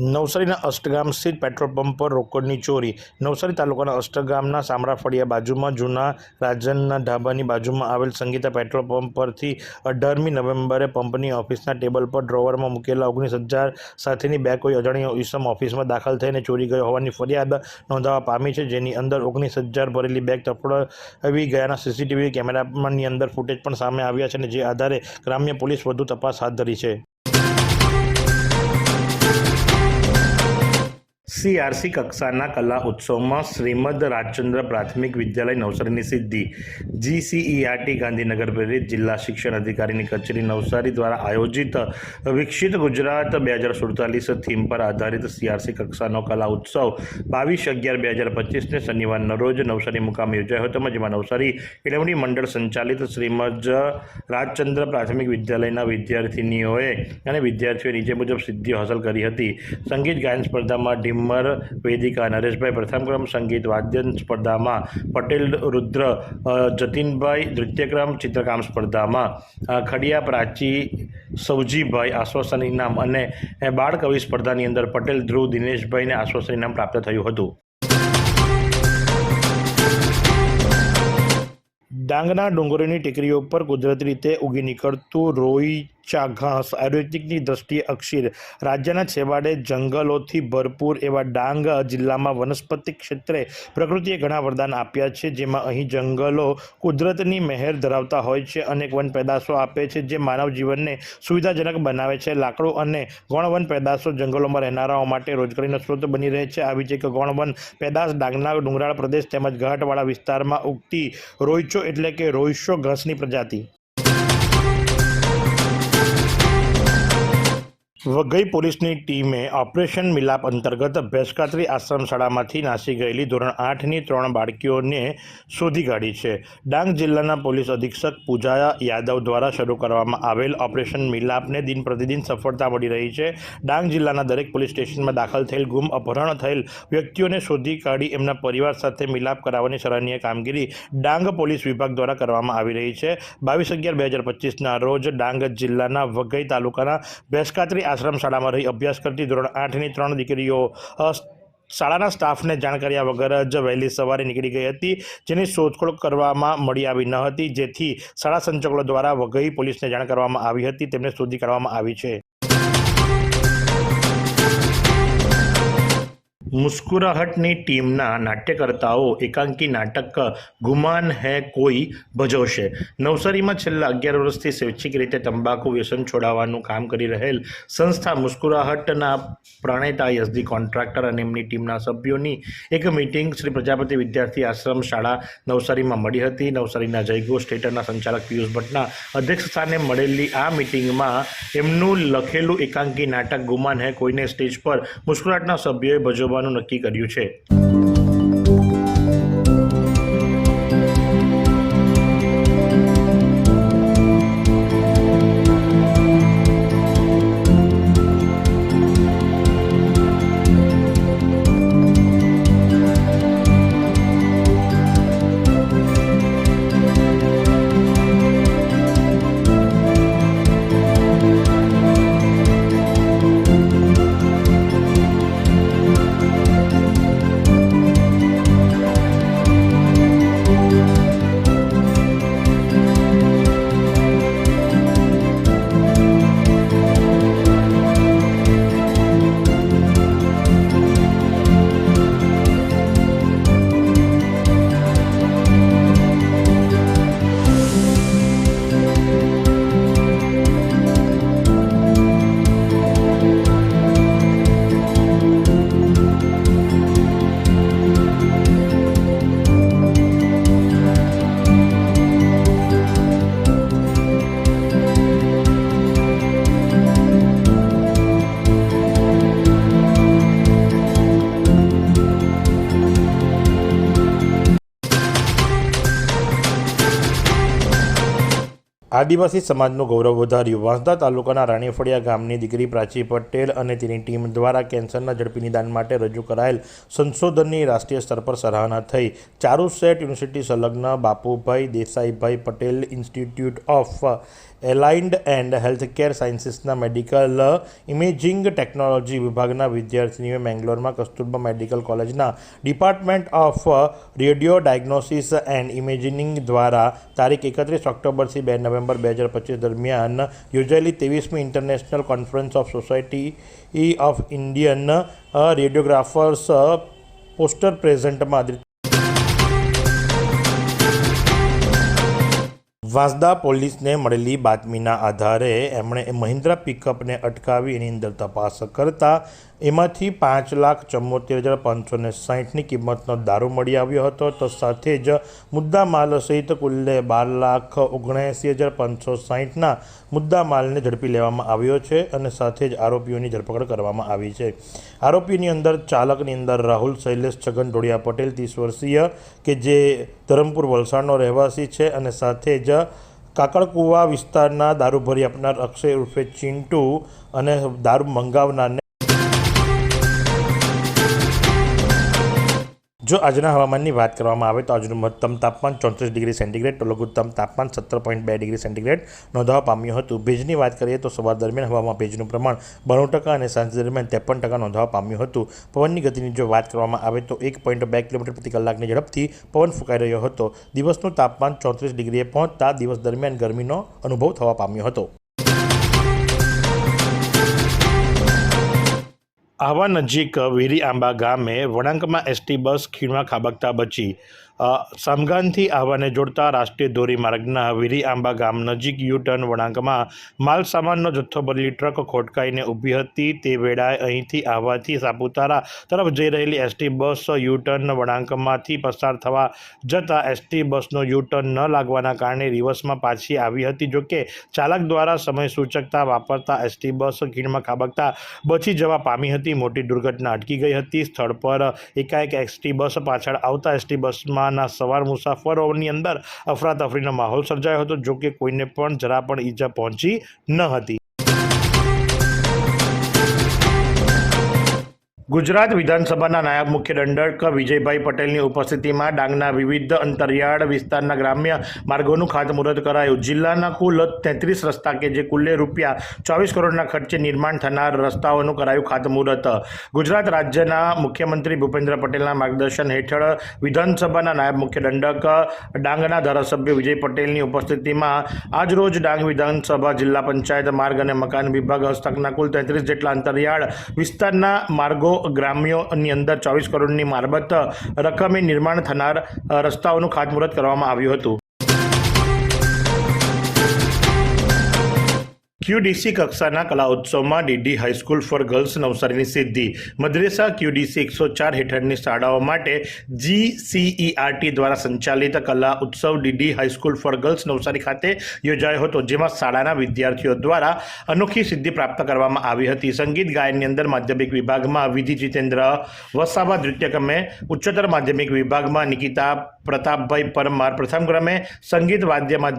નવસારીના અષ્ટગામ સ્થિત petrol pump પર રોકડની ચોરી. નવસારી તાલુકાના અષ્ટગામના સામરાફળિયા બાજુમાં જૂના રાજનના ઢાબાની બાજુમાં આવેલ સંગીતા પેટ્રોલ પંપ પરથી અઢારમી નવેમ્બરે પંપની ઓફિસના ટેબલ પર ડ્રોવરમાં મૂકેલા ઓગણીસ હજાર સાથેની બે કોઈ અજાણ્યો ઈસમ ઓફિસમાં દાખલ થઈને ચોરી ગયો હોવાની ફરિયાદ નોંધાવા પામી છે, જેની અંદર ઓગણીસ હજાર ભરેલી બેગ તફડાવી ગયાના સીસીટીવી કેમેરાની અંદર ફૂટેજ પણ સામે આવ્યા છે અને જે આધારે ગ્રામ્ય પોલીસ વધુ તપાસ હાથ ધરી છે. સીઆરસી કક્ષાના કલા ઉત્સવમાં શ્રીમદ રાજચંદ્ર પ્રાથમિક વિદ્યાલય નવસારીની સિદ્ધિ. જીસીઈઆરટી ગાંધીનગર પ્રેરિત જિલ્લા શિક્ષણ અધિકારીની કચેરી નવસારી દ્વારા આયોજિત વિકસિત ગુજરાત બે હજાર સુડતાલીસ થીમ પર આધારિત સીઆરસી કક્ષાનો કલા ઉત્સવ બાવીસ અગિયાર બે હજાર પચીસને શનિવારના રોજ નવસારી મુકામે યોજાયો હતો. જેમાં નવસારી કેળવણી મંડળ સંચાલિત શ્રીમદ રાજચંદ્ર પ્રાથમિક વિદ્યાલયના વિદ્યાર્થિનીઓએ અને વિદ્યાર્થીઓએ નીચે મુજબ સિદ્ધિઓ હાંસલ કરી હતી. સંગીત, ગાયન સ્પર્ધામાં ઢીમર વેદિકા નરેશભાઈ પ્રથમ ક્રમ સંગીત વાદ્ય સ્પર્ધામાં પટેલ, રુદ્ર જતીનભાઈ નૃત્યક્રમ ચિત્રકામ સ્પર્ધામાં ખડિયા, પ્રાચી સૌજીભાઈ આશ્વાસન ઇનામ અને બાળકવિ બાળ કવિ સ્પર્ધાની અંદર પટેલ, ધ્રુવ દિનેશભાઈને આશ્વાસન ઇનામ પ્રાપ્ત થયું હતું. ડાંગના ડુંગરોની ટેકરીઓ પર કુદરતી રીતે ઉગી નીકળતું રોઈચા ઘાસ, આયુર્વેદિકની દ્રષ્ટિએ અક્ષીર. રાજ્યના છેવાડે જંગલોથી ભરપૂર એવા ડાંગ જિલ્લામાં વનસ્પતિ ક્ષેત્રે પ્રકૃતિએ ઘણા વરદાન આપ્યા છે, જેમાં અહીં જંગલો કુદરતની મહેર ધરાવતા હોય છે અનેક વન પેદાશો આપે છે, જે માનવ જીવનને સુવિધાજનક બનાવે છે. લાકડું અને ગૌણવન પેદાશો જંગલોમાં રહેનારાઓ માટે રોજગારીનો સ્ત્રોત બની રહે છે. આવી જ એક ગૌણવન પેદાશ ડાંગના ડુંગરાળ પ્રદેશ તેમજ ઘાટવાળા વિસ્તારમાં ઉગતી રોઈચો એટલે કે રોઈશો ઘાસની પ્રજાતિ. વઘઈ પોલીસની ટીમે ઓપરેશન મિલાપ અંતર્ગત ભેંસકાતરી આશ્રમ શાળામાંથી નાસી ગયેલી ધોરણ આઠની ત્રણ બાળકીઓને શોધી કાઢી છે. ડાંગ જિલ્લાના પોલીસ અધિક્ષક પૂજા યાદવ દ્વારા શરૂ કરવામાં આવેલ ઓપરેશન મિલાપને દિન પ્રતિદિન સફળતા મળી રહી છે. ડાંગ જિલ્લાના દરેક પોલીસ સ્ટેશનમાં દાખલ થયેલ ગુમ, અપહરણ થયેલ વ્યક્તિઓને શોધી કાઢી એમના પરિવાર સાથે મિલાપ કરાવવાની સરાહનીય કામગીરી ડાંગ પોલીસ વિભાગ દ્વારા કરવામાં આવી રહી છે. બાવીસ અગિયાર બે હજાર પચીસના રોજ ડાંગ જિલ્લાના વઘઈ તાલુકાના ભેંસકાતરી આશ્રમ શાળામાં રહી અભ્યાસ કરતી ધોરણ આઠની ત્રણ દીકરીઓ શાળાના સ્ટાફને જાણ કર્યા વગર જ વહેલી સવારે નીકળી ગઈ હતી, જેની શોધખોળ કરવામાં મળી આવી ન હતી, જેથી શાળા સંચાલકો દ્વારા વઘઈ પોલીસને જાણ કરવામાં આવી હતી, તેમને શોધી કાઢવામાં આવી છે. મુસ્કુરાહટની ટીમના નાટ્યકર્તાઓ એકાંકી નાટક ગુમાન હે કોઈ ભજવશે. નવસારીમાં છેલ્લા અગિયાર વર્ષથી સ્વૈચ્છિક રીતે તંબાકુ વ્યસન છોડાવવાનું કામ કરી રહેલ સંસ્થા મુસ્કુરાહટના પ્રણેતા યસદી કોન્ટ્રાક્ટર અને એમની ટીમના સભ્યોની એક મિટિંગ શ્રી પ્રજાપતિ વિદ્યાર્થી આશ્રમ શાળા નવસારીમાં મળી હતી. નવસારીના જયઘોષ થિયેટરના સંચાલક પિયુષ ભટ્ટના અધ્યક્ષ સ્થાને મળેલી આ મિટિંગમાં એમનું લખેલું એકાંકી નાટક ગુમાન હે કોઈને સ્ટેજ પર મુસ્કુરાહટના સભ્યોએ ભજવવાનું નક્કી કર્યું છે. આદિવાસી સમાજનું ગૌરવ વધાર્યું. વાંસદા તાલુકાના રાણીફળિયા ગામની દીકરી પ્રાચી પટેલ અને તેની ટીમ દ્વારા કેન્સરના ઝડપી નિદાન માટે રજૂ કરાયેલ સંશોધનની રાષ્ટ્રીય સ્તર પર સરાહના થઈ. ચારુસેટ યુનિવર્સિટી સંલગ્ન Bapubhai Desaibhai Patel institute of aligned and healthcare સાયન્સીસના medical imaging technology વિભાગના વિદ્યાર્થીનીઓએ મેંગ્લોરમાં કસ્તુરબા મેડિકલ કોલેજના department of radio diagnosis and imagining દ્વારા તારીખ એકત્રીસ ઓક્ટોબરથી બે નવેમ્બર બે હજાર પચીસ દરમિયાન યોજાયેલી ત્રેવીસમી international conference of society of Indian radiographers poster પ્રેઝન્ટમાં Vansda પોલીસને મળેલી બાતમીના આધારે એમણે મહિન્દ્રા પિકઅપને અટકાવી એની અંદર તપાસ કરતા એમાંથી પાંચ લાખ ચુમ્મોતેર હજાર પાંચસો ને સાહીઠની કિંમતનો દારૂ મળી આવ્યો હતો. તો સાથે જ મુદ્દા માલ સહિત કુલ્લે બાર લાખ ઓગણએંસી હજાર પાંચસો સાહીઠના મુદ્દા માલને ઝડપી લેવામાં આવ્યો છે અને સાથે જ આરોપીઓની ધરપકડ કરવામાં આવી છે. આરોપીની અંદર ચાલકની અંદર રાહુલ, શૈલેષ, છગન, ઢોળિયા પટેલ, ત્રીસ વર્ષીય કે જે ધરમપુર વલસાડનો રહેવાસી છે અને સાથે જ કાકડકુવા વિસ્તારના દારૂ ભરી આપનાર અક્ષય ઉર્ફે ચિંટુ અને દારૂ મંગાવનારને જો આજના હવામાનની વાત કરવામાં આવે તો આજનું મહત્તમ તાપમાન ચોત્રીસ ડિગ્રી સેન્ટીગ્રેડ, તો લઘુત્તમ તાપમાન સત્તર પોઈન્ટ બે ડિગ્રી સેન્ટીગ્રેડ નોંધવા પામ્યું હતું. ભેજની વાત કરીએ તો સવાર દરમિયાન હવામાં ભેજનું પ્રમાણ બાણું ટકા અને સાંજ દરમિયાન ત્રેપન ટકા નોંધવા પામ્યું હતું. પવનની ગતિની જો વાત કરવામાં આવે તો એક પોઈન્ટ બે કિલોમીટર પ્રતિ કલાકની ઝડપથી પવન ફૂંકાઈ રહ્યો હતો. દિવસનું તાપમાન ચોત્રીસ ડિગ્રીએ પહોંચતા દિવસ દરમિયાન ગરમીનો અનુભવ થવા પામ્યો હતો. આહવા નજીક વીરી આંબા ગામે વળાંકમાં એસટી બસ ખીણમાં ખાબકતા બચી. સામગાનથી આહવાને જોડતા રાષ્ટ્રીય ધોરીમાર્ગના વીરી આંબા ગામ નજીક યુ ટર્ન વળાંકમાં માલ સામાનનો જથ્થો ભરેલી ટ્રક ખોટકાઈને ઊભી હતી. તે વેળાએ અહીંથી આહવાથી સાપુતારા તરફ જઈ રહેલી એસટી બસ યુ ટર્ન વળાંકમાંથી પસાર થવા જતાં એસટી બસનો યુ ટર્ન ન લાગવાના કારણે રિવર્સમાં પાછી આવી હતી. જોકે ચાલક દ્વારા સમય સૂચકતા વાપરતા એસટી બસ ખીણમાં ખાબકતા બચી જવા પામી હતી. મોટી દુર્ઘટના અટકી ગઈ હતી. સ્થળ પર એકાએક એસટી બસ પાછળ આવતા એસટી બસમાંના સવાર મુસાફરોની અંદર અફરાતફરીનો માહોલ સર્જાયો હતો જો કે કોઈને પણ જરા પણ ઈજા પહોંચી ન હતી. ગુજરાત વિધાનસભાના નાયબ મુખ્ય દંડક વિજયભાઈ પટેલની ઉપસ્થિતિમાં ડાંગના વિવિધ અંતરિયાળ વિસ્તારના ગ્રામ્ય માર્ગોનું ખાતમુહૂર્ત કરાયું. જિલ્લાના કુલ તેત્રીસ રસ્તા કે જે કુલ્લે રૂપિયા ચોવીસ કરોડના ખર્ચે નિર્માણ થનાર રસ્તાઓનું કરાયું ખાતમુહૂર્ત. ગુજરાત રાજ્યના મુખ્યમંત્રી ભૂપેન્દ્ર પટેલના માર્ગદર્શન હેઠળ વિધાનસભાના નાયબ મુખ્ય દંડક ડાંગના ધારાસભ્ય વિજય પટેલની ઉપસ્થિતિમાં આજરોજ ડાંગ વિધાનસભા જિલ્લા પંચાયત માર્ગ અને મકાન વિભાગ હસ્તકના કુલ તેત્રીસ જેટલા અંતરિયાળ વિસ્તારના માર્ગો ગ્રામ્યોની અંદર ચોવીસ કરોડની મારબત રકમે નિર્માણ થનાર રસ્તાઓનું ખાતમુહૂર્ત કરવામાં આવ્યું હતું. ક્યુડીસી કક્ષાના કલા ઉત્સવમાં DD high school for girls નવસારીની સિદ્ધિ. મદ્રેસા ક્યુડીસી એકસો ચાર હેઠળની શાળાઓ માટે જીસીઈઆરટી દ્વારા સંચાલિત કલા ઉત્સવ DD high school for girls Navsari ખાતે યોજાયો હતો, જેમાં શાળાના વિદ્યાર્થીઓ દ્વારા અનોખી સિદ્ધિ પ્રાપ્ત કરવામાં આવી હતી. સંગીત ગાયનની અંદર માધ્યમિક વિભાગમાં વિધિ જીતેન્દ્ર, વસાવા નૃત્યક્રમે ઉચ્ચતર માધ્યમિક વિભાગમાં નિકિતા પ્રતાપભાઈ પરમાર, પ્રથમ ક્રમે સંગીત વાદ્યમાં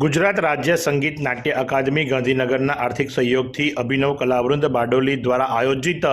Gujarat રાજ્ય સંગીત નાટ્ય અકાદમી ગાંધીનગરના આર્થિક સહયોગથી અભિનવ કલાવૃંદ બારડોલી દ્વારા આયોજિત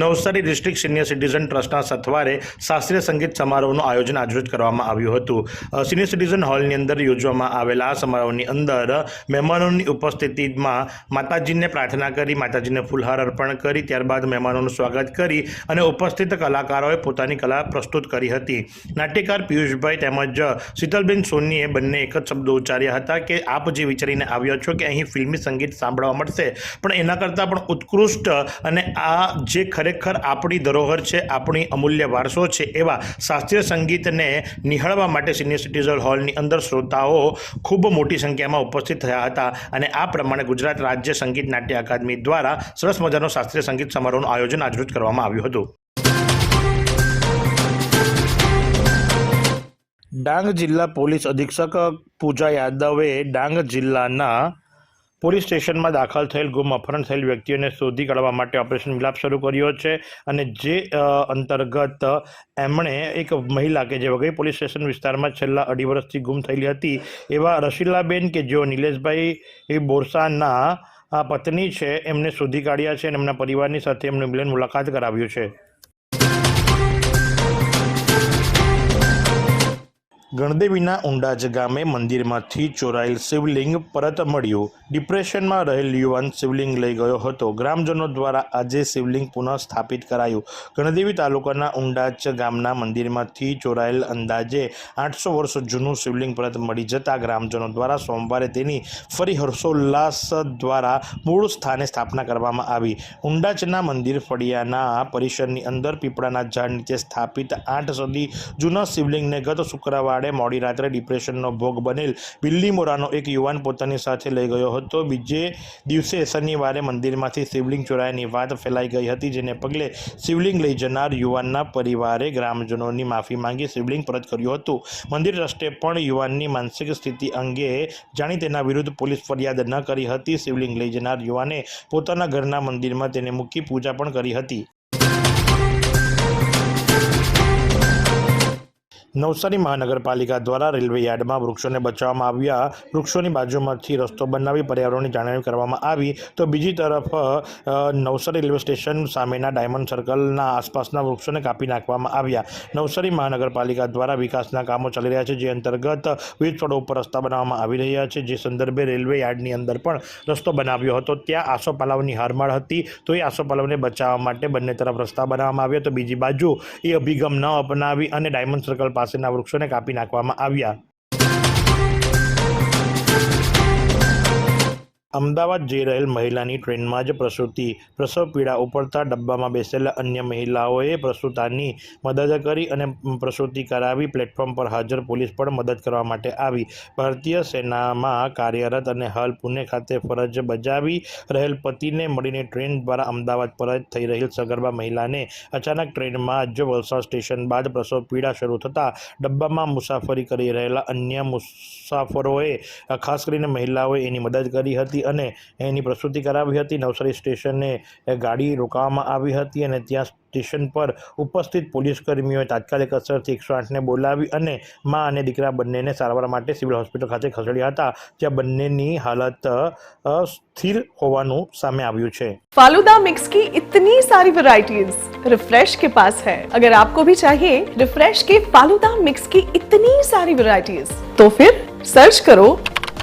નવસારી ડિસ્ટ્રિક્ટ સિનિયર સિટીઝન ટ્રસ્ટના સથવારે શાસ્ત્રીય સંગીત સમારોહનું આયોજન આજરોજ કરવામાં આવ્યું હતું. સિનિયર સિટીઝન હોલની અંદર યોજવામાં આવેલા આ સમારોહની અંદર મહેમાનોની ઉપસ્થિતિમાં માતાજીને પ્રાર્થના કરી, માતાજીને ફૂલહાર અર્પણ કરી, ત્યારબાદ મહેમાનોનું સ્વાગત કરી અને ઉપસ્થિત કલાકારોએ પોતાની કલા પ્રસ્તુત કરી હતી. નાટ્યકાર પિયુષભાઈ તેમજ શીતલબેન સોનીએ બંને એક જ શબ્દો ઉચ્ચાર્યા હતા કે કે આપ જે વિચારીને આવ્યો છો કે અહીં ફિલ્મી સંગીત સાંભળવા મળશે, પણ એના કરતાં પણ ઉત્કૃષ્ટ અને આ જે ખરેખર આપણી ધરોહર છે, આપણી અમૂલ્ય વારસો છે, એવા શાસ્ત્રીય સંગીતને નિહાળવા માટે સિનિયર સિટીઝન હોલની અંદર શ્રોતાઓ ખૂબ મોટી સંખ્યામાં ઉપસ્થિત થયા હતા. અને આ પ્રમાણે ગુજરાત રાજ્ય સંગીત નાટ્ય અકાદમી દ્વારા સરસ મજાનો શાસ્ત્રીય સંગીત સમારોહનું આયોજન આજરોજ કરવામાં આવ્યું હતું. ડાંગ જિલ્લા પોલીસ અધિક્ષક પૂજા યાદવે ડાંગ જિલ્લાના પોલીસ સ્ટેશનમાં દાખલ થયેલ ગુમ અપહરણ થયેલ વ્યક્તિઓને શોધી કાઢવા માટે ઓપરેશન મિલાપ શરૂ કર્યો છે અને જે અંતર્ગત એમણે એક મહિલા કે જે વઘઈ પોલીસ સ્ટેશન વિસ્તારમાં છેલ્લા અઢી વર્ષથી ગુમ થયેલી હતી, એવા રશીલાબેન કે જેઓ નિલેશભાઈ બોરસાના પત્ની છે, એમને શોધી કાઢ્યા છે અને એમના પરિવારની સાથે એમને મિલન મુલાકાત કરાવ્યું છે. ગણદેવીના ઊંડાજ ગામે મંદિરમાંથી ચોરાયેલ શિવલિંગ પરત મળ્યું. ડિપ્રેશનમાં રહેલ યુવાન શિવલિંગ લઈ ગયો હતો. ગ્રામજનો દ્વારા આજે શિવલિંગ પુનઃ સ્થાપિત કરાયું. ગણદેવી તાલુકાના ઊંડાચ ગામના મંદિરમાંથી ચોરાયેલ અંદાજે આઠસો વર્ષ જૂનું શિવલિંગ પરત મળી જતા ગ્રામજનો દ્વારા સોમવારે તેની ફરી હર્ષોલ્લાસ દ્વારા મૂળ સ્થાને સ્થાપના કરવામાં આવી. ઊંડાચના મંદિર ફળિયાના પરિસરની અંદર પીપળાના ઝાડ નીચે સ્થાપિત આઠ સદી જૂના શિવલિંગને ગત શુક્રવારે મોડી રાત્રે ડિપ્રેશનનો ભોગ બનેલ બિલ્લીમોરાનો એક યુવાન પોતાની સાથે લઈ ગયો હતો. બીજે દિવસે શનિવારે મંદિરમાંથી શિવલિંગ ચોરાયાની વાત ફેલાઈ ગઈ હતી, જેને પગલે શિવલિંગ લઈ જનાર યુવાનના પરિવારે ગ્રામજનોની માફી માંગી શિવલિંગ પરત કર્યું હતું. મંદિર ટ્રસ્ટે પણ યુવાનની માનસિક સ્થિતિ અંગે જાણી તેના વિરુદ્ધ પોલીસ ફરિયાદ ન કરી હતી. શિવલિંગ લઈ જનાર યુવાને પોતાના ઘરના મંદિરમાં તેને મૂકી પૂજા પણ કરી હતી. નવસારી મહાનગરપાલિકા દ્વારા રેલવે યાર્ડમાં વૃક્ષોને બચાવવામાં આવ્યા. વૃક્ષોની બાજુમાંથી રસ્તો બનાવી પર્યાવરણની જાળવણી કરવામાં આવી. તો બીજી તરફ નવસારી રેલવે સ્ટેશન સામેના ડાયમંડ સર્કલના આસપાસના વૃક્ષોને કાપી નાખવામાં આવ્યા. નવસારી મહાનગરપાલિકા દ્વારા વિકાસના કામો ચાલી રહ્યા છે, જે અંતર્ગત વિવિધ સ્થળો ઉપર રસ્તા બનાવવામાં આવી રહ્યા છે. જે સંદર્ભે રેલવે યાર્ડની અંદર પણ રસ્તો બનાવ્યો હતો. ત્યાં આસોપાલવની હારમાળ હતી. તો એ આસોપાલવને બચાવવા માટે બંને તરફ રસ્તા બનાવવામાં આવ્યા. તો બીજી બાજુ એ અભિગમ ન અપનાવી અને ડાયમંડ સર્કલ પાસેના વૃક્ષોને કાપી નાખવામાં આવ્યા. અમદાવાદ જઈ રહેલ મહિલાની ટ્રેનમાં જ પ્રસૂતિ. પ્રસવ પીડા ઉપડતા ડબ્બામાં બેસેલા અન્ય મહિલાઓએ પ્રસૂતાની મદદ કરી અને પ્રસૂતિ કરાવી પ્લેટફોર્મ પર હાજર પોલીસ પણ મદદ કરવા માટે આવી. ભારતીય સેનામાં કાર્યરત અને હાલ પુણે ખાતે ફરજ બજાવી રહેલ પતિને મળીને ટ્રેન દ્વારા અમદાવાદ પરત થઈ રહેલ સગર્ભા મહિલાને અચાનક ટ્રેનમાં જ વલસાડ સ્ટેશન બાદ પ્રસવ પીડા શરૂ થતાં ડબ્બામાં મુસાફરી કરી રહેલા અન્ય મુસાફરોએ, ખાસ કરીને મહિલાઓએ એની મદદ કરી હતી અને એની પ્રસૂતિ કરાવી હતી નવસારી સ્ટેશને એ ગાડી રોકાવવામાં આવી હતી અને ત્યાં સ્ટેશન પર ઉપસ્થિત પોલીસ કર્મીઓએ તાત્કાલિક અસરથી એકસો આઠને બોલાવી અને મા અને દીકરા બંનેને સારવાર માટે સિવિલ હોસ્પિટલ ખાતે ખસેડ્યા હતા જ્યાં બંનેની હાલત અ, સ્થિર હોવાનું સામે આવ્યું છે फालूदा मिक्स की इतनी सारी वैरायटीज रिफ्रेश के पास है अगर आपको भी चाहिए रिफ्रेश के फालूदा मिक्स की इतनी सारी वैरायटीज तो फिर सर्च करो